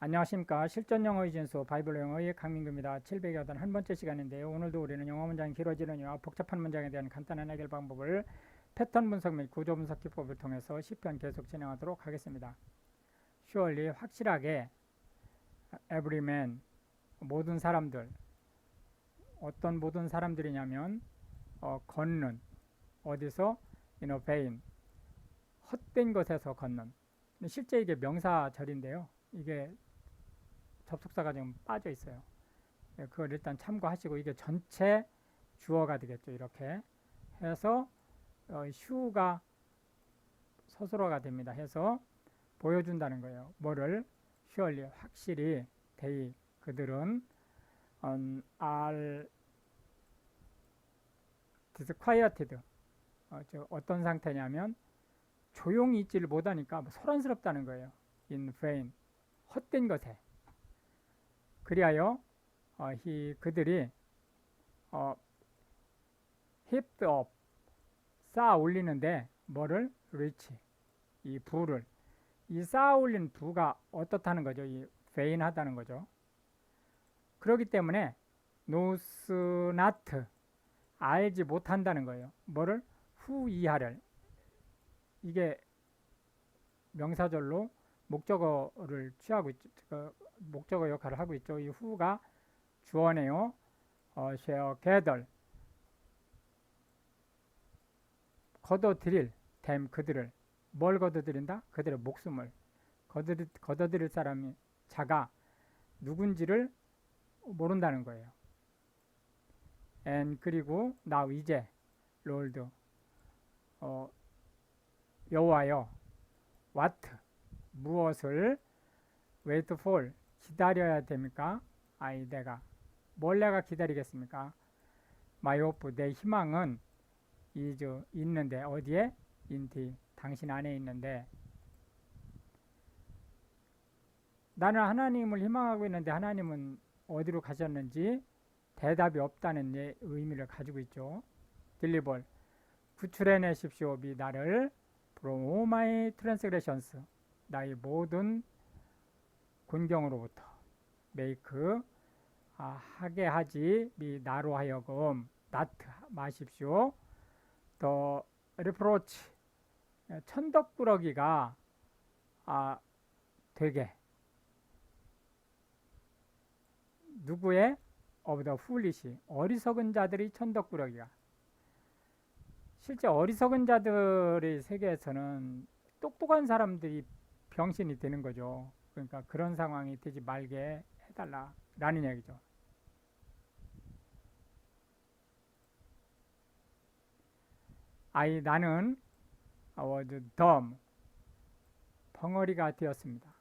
안녕하십니까 실전 영어 이진수 바이블 영어의 강민규입니다. 700여단 한 번째 시간인데요. 오늘도 우리는 영어 문장이 길어지는 이유와 복잡한 문장에 대한 간단한 해결 방법을 패턴 분석 및 구조 분석 기법을 통해서 10편 계속 진행하도록 하겠습니다. surely 확실하게 every man 모든 사람들 어떤 모든 사람들이냐면 어, 걷는 어디서 in a vain 헛된 것에서 걷는 실제 이게 명사절인데요. 이게 접속사가 지금 빠져 있어요. 예, 그걸 일단 참고하시고 이게 전체 주어가 되겠죠. 이렇게 해서 어, 휴가 서술어가 됩니다. 해서 보여준다는 거예요. 뭐를 surely 확실히 they 그들은 um, are disquieted 어, 저 어떤 상태냐면 조용히 있지를 못하니까 뭐 소란스럽다는 거예요. in vain 헛된 것에 그리하여 어, 히 그들이 어, up 쌓아 올리는데 뭐를? reach 이 부를. 이 쌓아 올린 부가 어떻다는 거죠? 이 vain하다는 거죠. 그렇기 때문에 knows 알지 못한다는 거예요. 뭐를? 후 이하를. 이게 명사절로 목적어를 취하고 있죠. 그 목적어 역할을 하고 있죠. 이 후가 주어네요. 어, share, gather. 걷어들일, 댐 그들을. 뭘 걷어들인다? 그들의 목숨을. 걷어들, 걷어들일 사람이 자가 누군지를 모른다는 거예요. and 그리고 now 이제 롤드 어, 여호와여 what 무엇을? Wait for. 기다려야 됩니까? 아이 내가. 뭘 내가 기다리겠습니까? my hope. 내 희망은 is 있는데 어디에? 인티 당신 안에 있는데. 나는 하나님을 희망하고 있는데 하나님은 어디로 가셨는지 대답이 없다는 예- 의미를 가지고 있죠. 딜리벌 구출해내십시오 미 나를. From all my transgressions 나의 모든 곤경으로부터 make 아, 하게 하지 미 나로 하여금 not 마십시오. 더 reproach 천덕꾸러기가 아, 되게 누구의? The foolish 어리석은 자들이 천덕꾸러기가. 실제 어리석은 자들의 세계에서는 똑똑한 사람들이 병신이 되는 거죠. 그러니까 그런 상황이 되지 말게 해달라라는 얘기죠. 아이 나는 was dumb 벙어리가 되었습니다.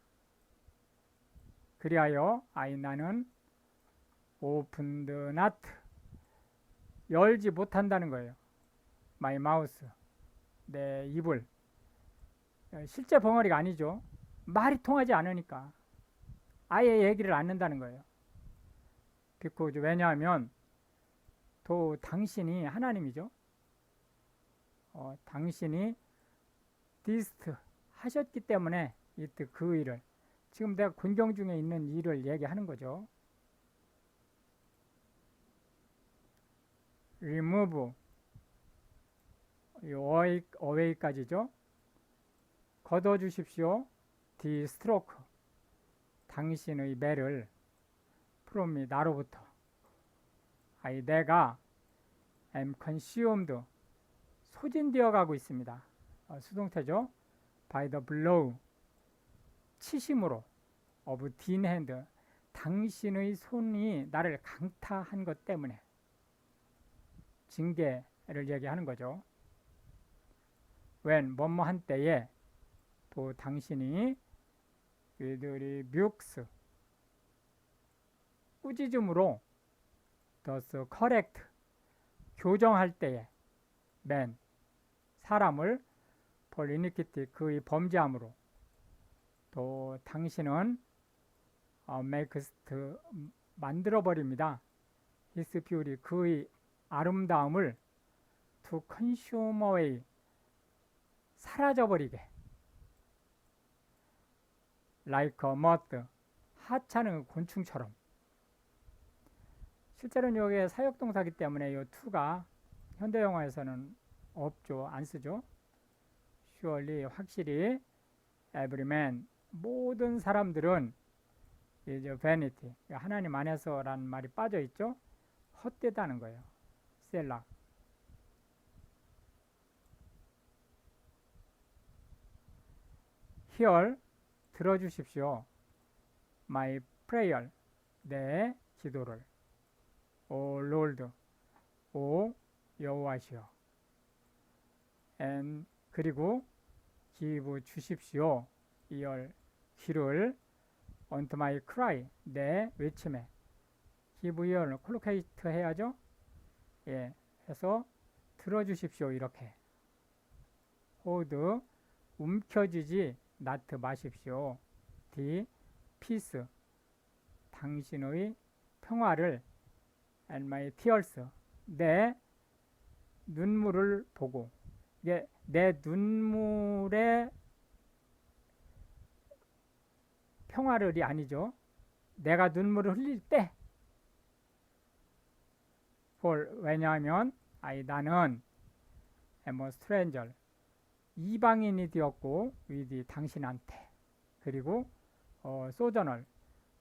그리하여 아이 나는 opened not 열지 못한다는 거예요. my mouth 내 입을 어, 실제 벙어리가 아니죠. 말이 통하지 않으니까 아예 얘기를 않는다는 거예요. because 왜냐하면 또 당신이 하나님이죠. 어, 당신이 디스트 하셨기 때문에 이트 그 일을 지금 내가 곤경 중에 있는 일을 얘기하는 거죠. remove 이 away, away까지죠. 걷어 주십시오. the stroke 당신의 매를 from 나로부터 아이 내가 am consumed 소진되어 가고 있습니다. 어, 수동태죠. by the blow 치심으로 of thin hand 당신의 손이 나를 강타한 것 때문에 징계를 얘기하는 거죠. when 뭐뭐 한 때에 또 당신이 그들이 뮤크스 꾸짖음으로 thus correct 교정할 때에 man 사람을 iniquity 그의 범죄함으로 또 당신은 어, makes 만들어 버립니다. his beauty 그의 아름다움을 consume away 사라져 버리게 like a moth 하찮은 곤충처럼 실제로는 여기에 사역동사기 때문에 이 to가 현대 영화에서는 없죠. 안 쓰죠. surely 확실히 every man 모든 사람들은 이제 vanity 하나님 안에서라는 말이 빠져 있죠. 헛되다는 거예요. 셀락 hear 들어주십시오. my prayer. 내 기도를. 오 롤드 오 여호와시여. And 그리고 give 주십시오. 이열 귀를 unto my cry. 내 외침에. give 콜로케이트 해야죠? 예 해서 들어주십시오 이렇게. Hold. 움켜쥐지 나트 마십시오. 디 피스 당신의 평화를 and my tears. 내 눈물을 보고. 이게 내 눈물의 평화를이 아니죠. 내가 눈물을 흘릴 때. For 왜냐하면 아이 나는 am a stranger 이방인이 되었고 위디 당신한테 그리고 어, 소저널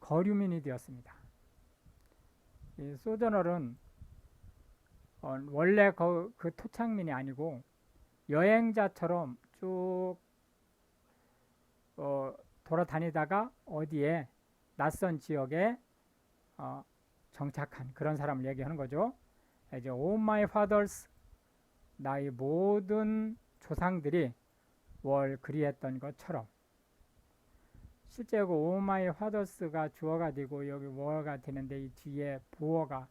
거류민이 되었습니다. 이 소저널은 어, 원래 그, 그 토착민이 아니고 여행자처럼 쭉 어, 돌아다니다가 어디에 낯선 지역에 어, 정착한 그런 사람을 얘기하는 거죠. 이제 all my fathers 나의 모든 조상들이 월 그리했던 것처럼 실제 그 all my fathers가 주어가 되고 여기 월가 되는데 이 뒤에 부어가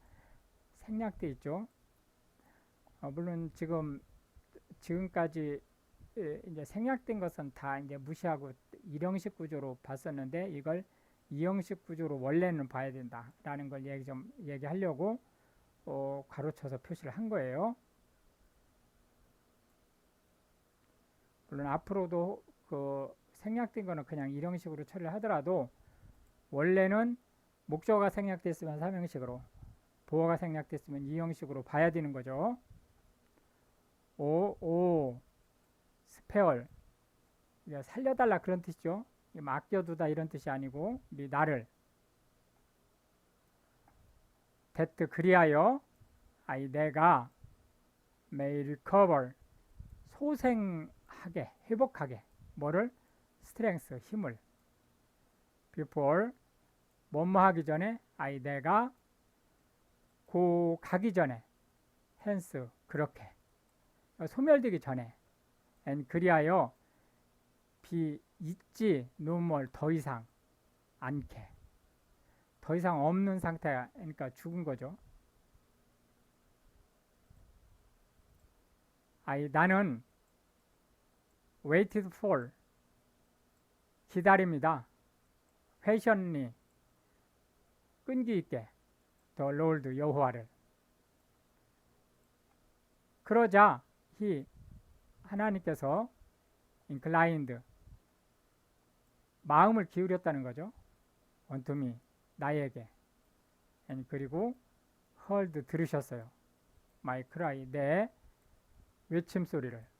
생략돼 있죠. 어, 물론 지금 지금까지 이제 생략된 것은 다 이제 무시하고 일형식 구조로 봤었는데 이걸 이형식 구조로 원래는 봐야 된다라는 걸 얘기 좀 얘기하려고 어, 가로쳐서 표시를 한 거예요. 물론 앞으로도 그 생략된 거는 그냥 일형식으로 처리를 하더라도 원래는 목적어가 생략됐으면 삼형식으로 보어가 생략됐으면 이형식으로 봐야 되는 거죠. 오, 오, 스페얼. 살려달라 그런 뜻이죠. 맡겨두다 이런 뜻이 아니고, 우리 나를. 데트 그리하여, 아이 내가 may recover 소생 하게, 회복하게. 뭐를? 스트렝스, 힘을. before 뭐뭐 하기 전에, 아이 내가 고 가기 전에, hence 그렇게. 소멸되기 전에 and 그리하여 비 있지 노멀 더 이상 않게 더 이상 없는 상태가 그러니까 죽은 거죠. 아이 나는 waited for. 기다립니다. 회션이 끈기 있게. 더 롤드 여호와를. 그러자 he 하나님께서 inclined. 마음을 기울였다는 거죠. 원투미 나에게. 그리고 heard 들으셨어요. my cry 내 외침 소리를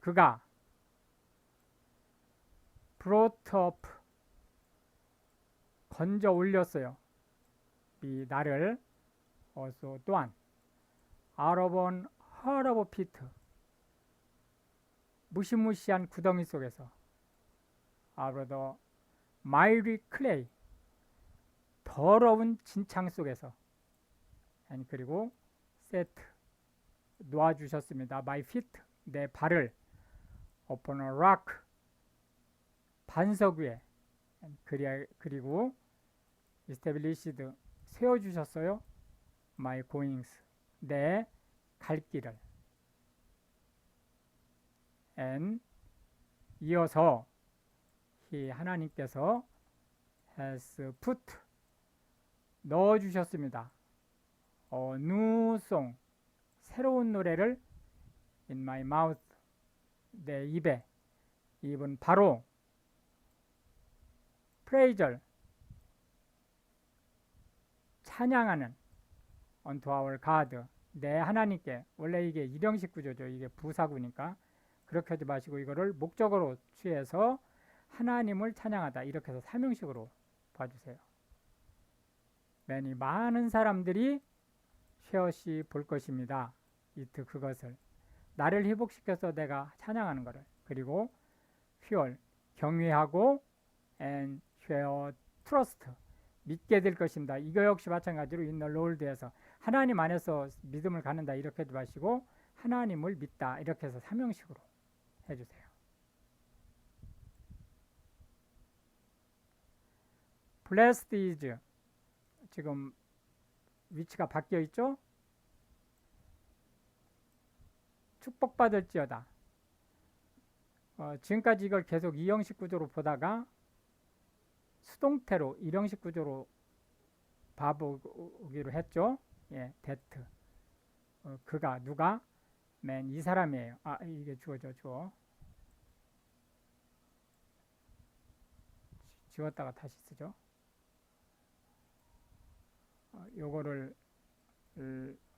그가 brought up 건져 올렸어요. 이 나를 어서 또한 아러본 허러버 피트 무시무시한 구덩이 속에서 아브러더 마이리 클레이 더러운 진창 속에서 그리고 세트 놓아주셨습니다. 마이 피트 내 발을 upon a rock 반석 위에 그리고 established 세워 주셨어요. my goings 내 갈 길을 and 이어서 이 하나님께서 has put 넣어 주셨습니다. 어, 누송 새로운 노래를 in my mouth 내 입에 입은 바로 프레이절 찬양하는 unto our God 내 하나님께 원래 이게 일형식 구조죠. 이게 부사구니까 그렇게 하지 마시고 이거를 목적으로 취해서 하나님을 찬양하다 이렇게 해서 삼형식으로 봐주세요. 매니 많은 사람들이 쉐어시 볼 것입니다. 이트 그것을 나를 회복시켜서 내가 찬양하는 것을 그리고 퓨얼 경외하고 and share trust 믿게 될 것입니다. 이거 역시 마찬가지로 인너 롤드에서 하나님 안에서 믿음을 갖는다 이렇게 하지 마시고 하나님을 믿다 이렇게 해서 삼형식으로 해주세요. blessed 지금 위치가 바뀌어 있죠? 축복받을지어다. 어, 지금까지 이걸 계속 이형식 구조로 보다가 수동태로 일형식 구조로 봐보기로 했죠. 예, 데트. 어, 그가 누가 맨 이 사람이에요. 아 이게 주어져 주어. 지웠다가 다시 쓰죠. 어, 요거를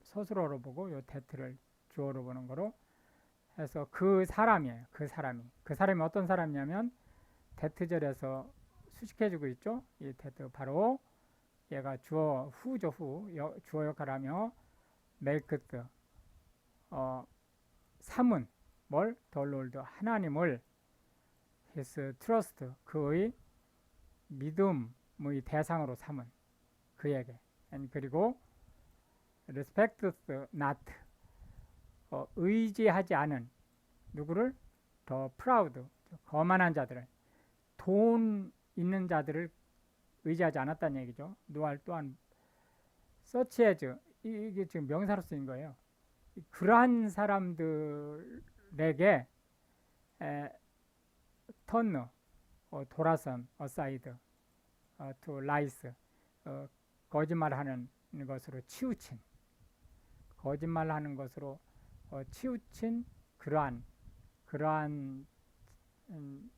서술어로 보고 요 데트를 주어로 보는 거로 해서 그 사람이에요. 그 사람이. 그 사람이 어떤 사람이냐면 데트절에서 수식해주고 있죠. 이 데트 바로 얘가 주어 후죠 후 여, 주어 역할하며 멜크트 어 삼은 뭘 덜롤드 하나님을 his trust 그의 믿음의 대상으로 삼은 그에게 그리고 respect not 어, 의지하지 않은 누구를 더 프라우드 거만한 자들을 돈 있는 자들을 의지하지 않았다는 얘기죠. 노알 또한 서치에즈 이게 지금 명사로 쓰인 거예요. 그러한 사람들에게 에, 턴너 어, 돌아선 어사이드 어, 투 라이스 어, 거짓말하는 것으로 치우친 거짓말하는 것으로 어, 치우친 그러한 그러한 음,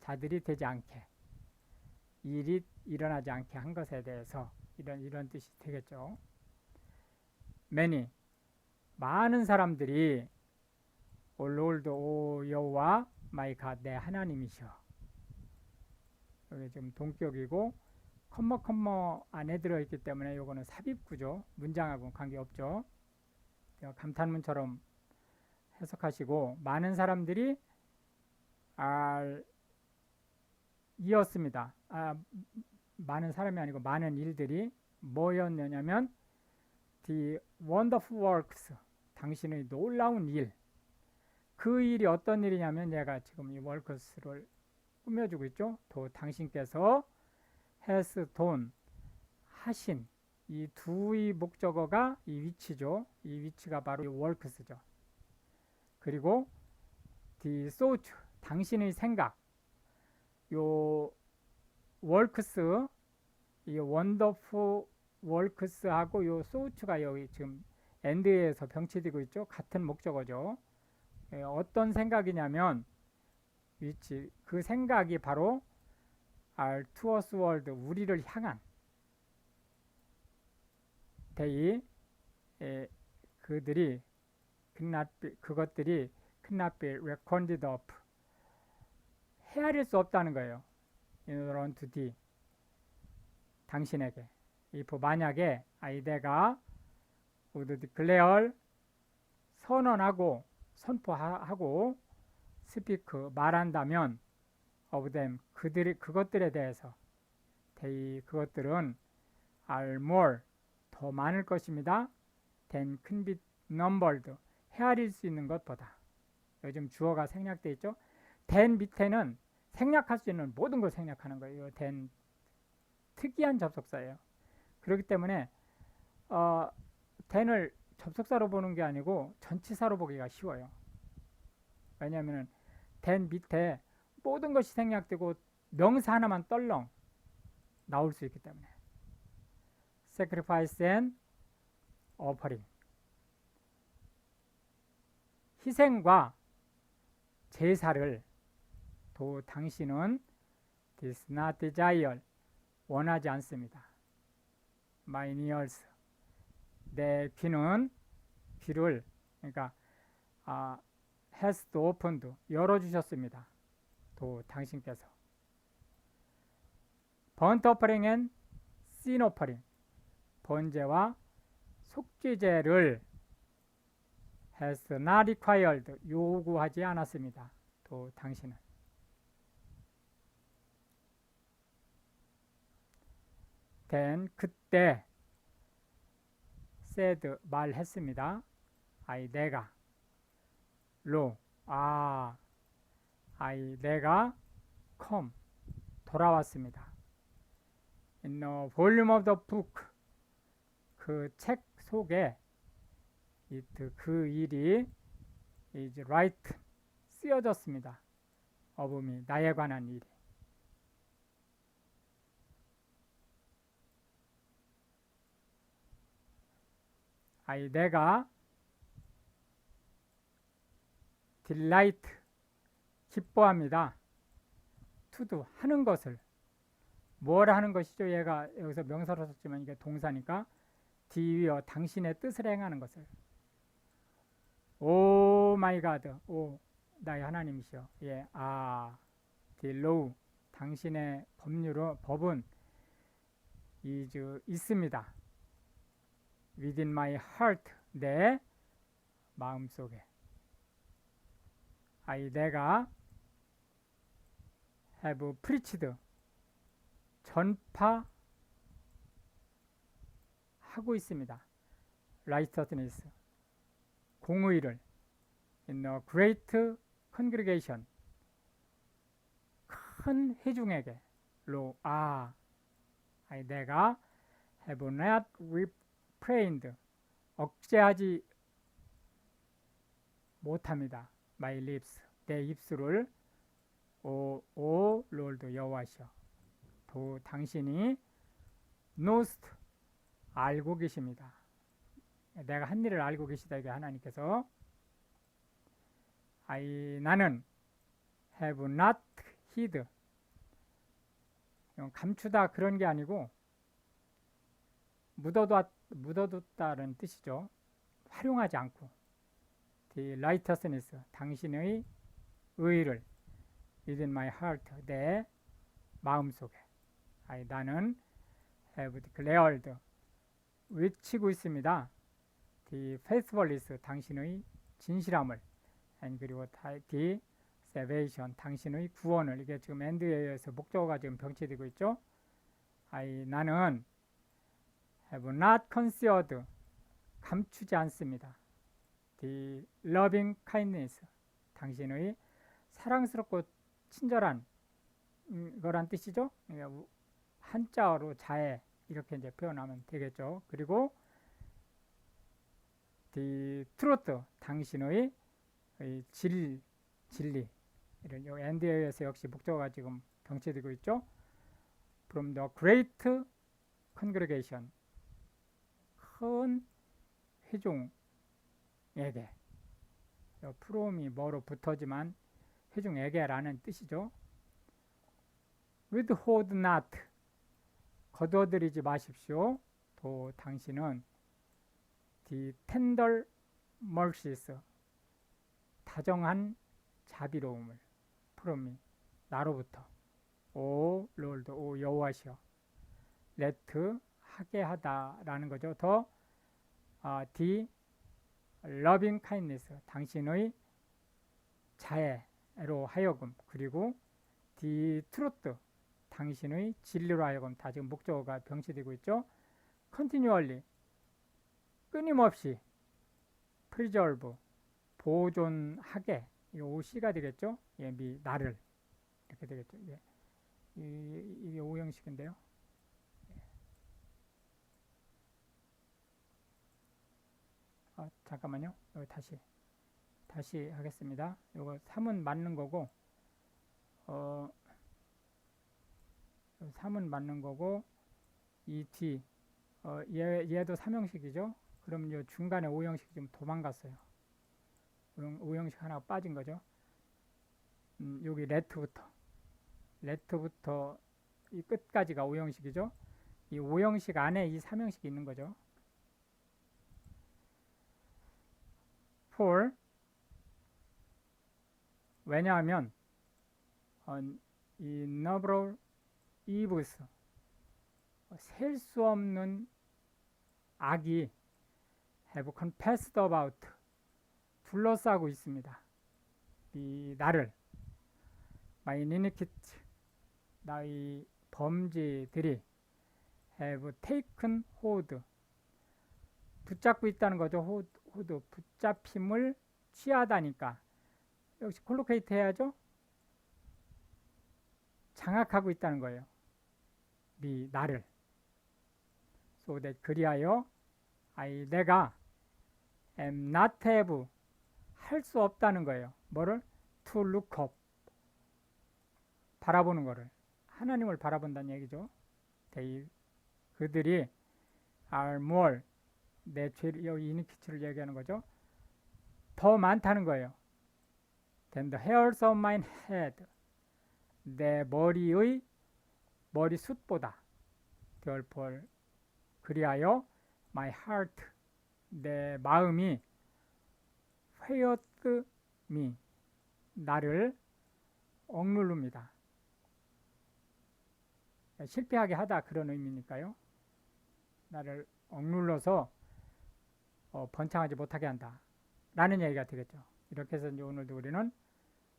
자들이 되지 않게 일이 일어나지 않게 한 것에 대해서 이런 이런 뜻이 되겠죠. many 많은 사람들이 오 롤드 오 여호와 마이 갓내 하나님이셔. 여기 지금 동격이고 컴머 컴머 안에 들어 있기 때문에 이거는 삽입구죠. 문장하고 관계 없죠. 감탄문처럼 해석하시고 많은 사람들이 알 이었습니다. 아, 많은 사람이 아니고 많은 일들이 뭐였느냐면 the wonderful works 당신의 놀라운 일. 그 일이 어떤 일이냐면 얘가 지금 이 works를 꾸며주고 있죠. 또 당신께서 has done 하신 이 두의 목적어가 이 위치죠. 이 위치가 바로 이 works죠. 그리고 the 당신의 생각 요 월크스 이 원더풀 월크스하고 요 소우츠가 여기 지금 엔드에서 병치되고 있죠. 같은 목적어죠. 예, 어떤 생각이냐면 위치 그 생각이 바로 알 투어스 월드 우리를 향한 대이 예, 그들이 그것들이 cannot be recorded up 헤아릴 수 없다는 거예요. in order to thee. 당신에게. if 만약에 아이데가 would declare 선언하고 선포하고 speak 말한다면 of them 그들이 그것들에 대해서 they 그것들은 are more 더 많을 것입니다. Than can be numbered 헤아릴 수 있는 것보다 요즘 주어가 생략돼 있죠. than 밑에는 생략할 수 있는 모든 걸 생략하는 거예요. 된 특이한 접속사예요. 그렇기 때문에 어, 된을 접속사로 보는 게 아니고 전치사로 보기가 쉬워요. 왜냐하면 된 밑에 모든 것이 생략되고 명사 하나만 떨렁 나올 수 있기 때문에 sacrifice and offering 희생과 제사를 또 당신은 Does not desire. 원하지 않습니다. My ears. 내 귀는 귀를 그러니까 아, has opened 열어주셨습니다. 또 당신께서 번트 오퍼링 앤 씬 오퍼링 번제와 속죄제를 has not required 요구하지 않았습니다. 또 당신은 then 그때 said 말했습니다. 아이 내가 로 아, 아이 내가 come 돌아왔습니다. In the volume of the book 그 책 속에 그 일이 is right 쓰여졌습니다. 어음이 나에 관한 일이 아이 내가 delight 기뻐합니다. do 하는 것을 뭘 하는 것이죠? 얘가 여기서 명사로 썼지만 이게 동사니까 디위어 당신의 뜻을 행하는 것을. 오 마이 가드 오 나의 하나님이시여. 예, 아 딜로우 당신의 법률은 법은 is 있습니다. within my heart 내 마음 속에. 아이 내가 have preached 전파 하고 있습니다. righteousness 공의를 in a great congregation 큰 회중에게 로 아, 아이 내가 have not refrained 억제하지 못합니다. my lips 내 입술을 오, 오 롤드 여호와시여 도 당신이 노스트 알고 계십니다. 내가 한 일을 알고 계시다 이게 하나님께서 아이 나는 have not hid 감추다 그런 게 아니고 묻어뒀, 묻어뒀다는 뜻이죠. 활용하지 않고 the righteousness 당신의 의를 within my heart 내 마음속에 아이 나는 have declared 외치고 있습니다. the faithfulness 당신의 진실함을 and 그리고 the salvation 당신의 구원을 이게 지금 end에 의해서 목적어가 지금 병치되고 있죠. 아이 나는 have not concealed 감추지 않습니다. the loving kindness 당신의 사랑스럽고 친절한 음, 거란 뜻이죠. 한자어로 자애 이렇게 이제 표현하면 되겠죠. 그리고 the truth 당신의 질 진리 이런 요 엔드에 의해서 역시 목적어가 지금 병치되고 있죠. From the great congregation 큰 회중에게 프롬이 뭐로 붙어지만 회중에게라는 뜻이죠. withhold not 거둬들이지 마십시오. 또 당신은 the tender mercies 다정한 자비로움을 프롬이 나로부터 오 롤드 오 여호와시여 레트 하게 하다라는 거죠. 더 아, 디 loving kindness 당신의 자애로 하여금 그리고 디 트루트 당신의 진리로 하여금 다 지금 목적어가 병치되고 있죠. continually 끊임없이 preserve 보존하게 이 오시가 되겠죠. 예, 미 나를 이렇게 되겠죠. 예. 이, 이게 오형식인데요. 예. 아, 잠깐만요. 여기 다시 다시 하겠습니다. 이거 3은 맞는 거고 어 3은 맞는 거고 이 t 어, 얘, 얘도 3형식이죠. 그럼 이 중간에 5형식 좀 도망갔어요. 오형식 하나 빠진 거죠. 음, 여기 레트부터 레트부터 이 끝까지가 5형식이죠. 이 5형식 안에 이 3형식이 있는 거죠. for 왜냐하면 어, 이 number evils 셀수 없는 악이 have compassed about 둘러싸고 있습니다. 이 나를 my iniquity 나의 범죄들이 have taken hold 붙잡고 있다는 거죠. hold 붙잡힘을 취하다니까 역시 콜로케이트 해야죠. 장악하고 있다는 거예요. 미 나를 so that 그리하여 I 내가 am not have 할 수 없다는 거예요. 뭐를 to look up 바라보는 거를 하나님을 바라본다는 얘기죠. they 그들이 are more 내 죄를 여기 이니키치를 얘기하는 거죠. 더 많다는 거예요. than the hairs of mine head 내 머리의 머리숱보다 therefore 그리하여 my heart 내 마음이 회였음이 나를 억누릅니다. 실패하게 하다 그런 의미니까요. 나를 억눌러서 어, 번창하지 못하게 한다. 라는 얘기가 되겠죠. 이렇게 해서 이제 오늘도 우리는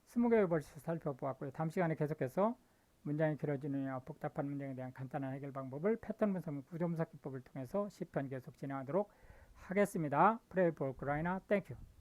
20개의 벌써 살펴보았고요. 다음 시간에 계속해서 문장이 길어지느냐 복잡한 문장에 대한 간단한 해결 방법을 패턴 분석 및 구조 분석 기법을 통해서 10편 계속 진행하도록 하겠습니다. For Ukraine. Thank you.